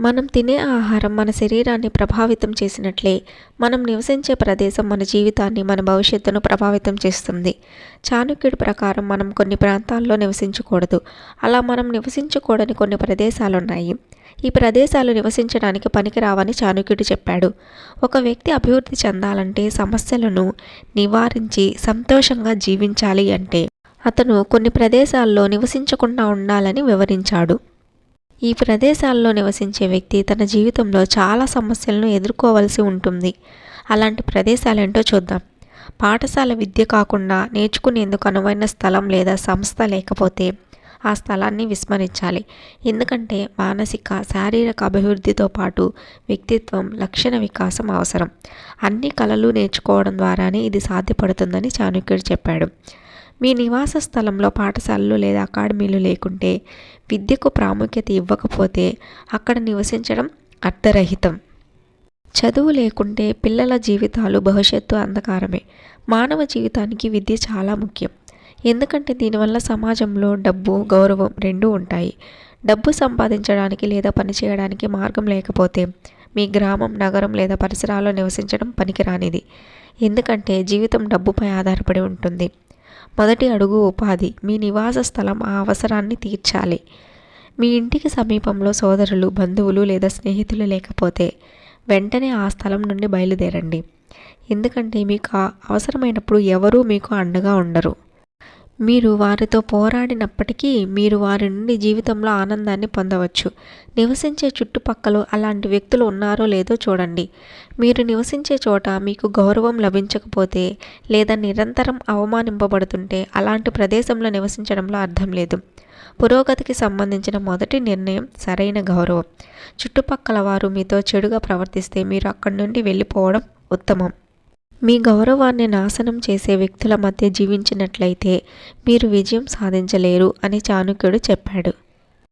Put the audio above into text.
మనం తినే ఆహారం మన శరీరాన్ని ప్రభావితం చేసినట్లే. మనం నివసించే ప్రదేశం మన జీవితాన్ని మన భవిష్యత్తును ప్రభావితం చేస్తుంది. చాణక్యుడి ప్రకారం మనం కొన్ని ప్రాంతాల్లో నివసించకూడదు. అలా మనం నివసించకూడని కొన్ని ప్రదేశాలు ఉన్నాయి ఈ ప్రదేశాలు నివసించడానికి పనికిరావని చాణక్యుడు చెప్పాడు. ఒక వ్యక్తి అభివృద్ధి చెందాలంటే సమస్యలను నివారించి సంతోషంగా జీవించాలి అంటే అతను కొన్ని ప్రదేశాల్లో నివసించకుండా ఉండాలని వివరించాడు. ఈ ప్రదేశాల్లో నివసించే వ్యక్తి తన జీవితంలో చాలా సమస్యలను ఎదుర్కోవలసి ఉంటుంది. అలాంటి ప్రదేశాలేంటో చూద్దాం. పాఠశాల విద్య కాకుండా నేర్చుకునేందుకు అనువైన స్థలం లేదా సంస్థ లేకపోతే ఆ స్థలాన్ని విస్మరించాలి. ఎందుకంటే మానసిక శారీరక అభివృద్ధితో పాటు వ్యక్తిత్వం లక్షణ వికాసం అవసరం. అన్ని కళలు నేర్చుకోవడం ద్వారానే ఇది సాధ్యపడుతుందని చాణుక్యుడు చెప్పాడు. మీ నివాస స్థలంలో పాఠశాలలు లేదా అకాడమీలు లేకుంటే విద్యకు ప్రాముఖ్యత ఇవ్వకపోతే అక్కడ నివసించడం అర్థరహితం. చదువు లేకుంటే పిల్లల జీవితాలు భవిష్యత్తు అంధకారమే. మానవ జీవితానికి విద్య చాలా ముఖ్యం. ఎందుకంటే దీనివల్ల సమాజంలో డబ్బు గౌరవం రెండూ ఉంటాయి. డబ్బు సంపాదించడానికి లేదా పనిచేయడానికి మార్గం లేకపోతే మీ గ్రామం నగరం లేదా పరిసరాల్లో నివసించడం పనికిరానిది. ఎందుకంటే జీవితం డబ్బుపై ఆధారపడి ఉంటుంది. మొదటి అడుగు ఉపాధి. మీ నివాస స్థలం ఆ అవసరాన్ని తీర్చాలి. మీ ఇంటికి సమీపంలో సోదరులు బంధువులు లేదా స్నేహితులు లేకపోతే వెంటనే ఆ స్థలం నుండి బయలుదేరండి. ఎందుకంటే మీకు అవసరమైనప్పుడు ఎవరూ మీకు అండగా ఉండరు. మీరు వారితో పోరాడినప్పటికీ మీరు వారి నుండి జీవితంలో ఆనందాన్ని పొందవచ్చు. నివసించే చుట్టుపక్కల అలాంటి వ్యక్తులు ఉన్నారో లేదో చూడండి. మీరు నివసించే చోట మీకు గౌరవం లభించకపోతే లేదా నిరంతరం అవమానింపబడుతుంటే అలాంటి ప్రదేశంలో నివసించడంలో అర్థం లేదు. పురోగతికి సంబంధించిన మొదటి నిర్ణయం సరైన గౌరవం. చుట్టుపక్కల వారు మీతో చెడుగా ప్రవర్తిస్తే మీరు అక్కడి నుండి వెళ్ళిపోవడం ఉత్తమం. మీ గౌరవాన్ని నాశనం చేసే వ్యక్తుల మధ్య జీవించినట్లయితే మీరు విజయం సాధించలేరు అని చాణక్యుడు చెప్పాడు.